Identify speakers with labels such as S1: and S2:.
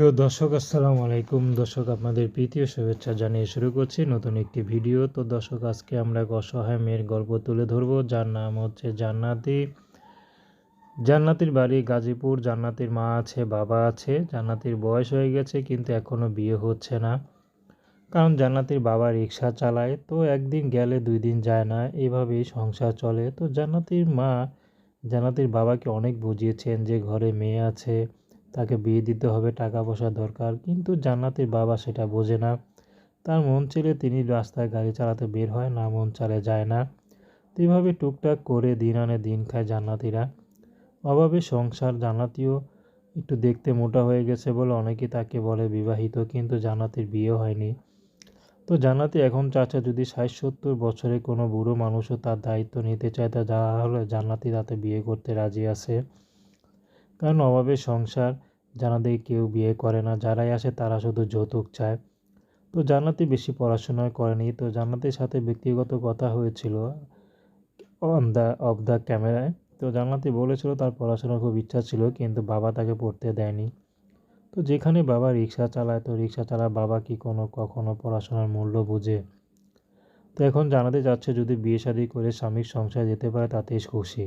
S1: প্রিয় দর্শক, আসসালামু আলাইকুম। দর্শক, আপনাদের প্রীতীয় শুভেচ্ছা জানিয়ে শুরু করছি নতুন একটি ভিডিও। তো দর্শক, আজকে আমরা এক অসহায় মেয়ের গল্প তুলে ধরবো। যার নাম হচ্ছে জান্নাতি। জান্নাতির বাড়ি গাজীপুর। জান্নাতির মা আছে, বাবা আছে। জান্নাতির বয়স হয়ে গেছে, কিন্তু এখনও বিয়ে হচ্ছে না। কারণ জান্নাতির বাবা রিক্সা চালায়, তো একদিন গেলে দুই দিন যায় না। এভাবেই সংসার চলে। তো জান্নাতির মা, জান্নাতির বাবাকে অনেক বুঝিয়েছেন যে ঘরে মেয়ে আছে। তাকে বিয়ে দিতে হবে, টাকা পয়সা দরকার। কিন্তু জান্নাতের বাবা সেটা বোঝে না। তার মন ছেলে তিনি রাস্তায় গাড়ি চালাতে বের হয়, না মন চালে যায় না। এভাবে টুকটাক করে দিন আনে দিন খায় জান্নাতিরা। অভাবে সংসার জান্নাতিও একটু দেখতে মোটা হয়ে গেছে বলে অনেকে তাকে বলে বিবাহিত, কিন্তু জান্নাতির বিয়ে হয়নি। তো জান্নাতি এখন চাচা যদি ষাট সত্তর বছরে কোনো বুড়ো মানুষও তার দায়িত্ব নিতে চায়, তা যা হলে জান্নাতি তাতে বিয়ে করতে রাজি আছে। কারণ অভাবে সংসার জানাতে কেউ বিয়ে করে না, যারাই আসে তারা শুধু যৌতুক চায়। তো জান্নাতি বেশি পড়াশোনা করেনি। তো জান্নাতির সাথে ব্যক্তিগত কথা হয়েছিল অন দ্য অফ দ্য ক্যামেরায় তো জান্নাতি বলেছিল তার পড়াশোনার খুব ইচ্ছা ছিল, কিন্তু বাবা তাকে পড়তে দেয়নি। তো যেখানে বাবা রিক্সা চালায়, তো রিক্সা চালায় বাবা কি কোনো কখনো পড়াশোনার মূল্য বুঝে? তো এখন জানাতে যাচ্ছে যদি বিয়ে শাদী করে স্বামীর সংসার যেতে পারে, তাতেই খুশি।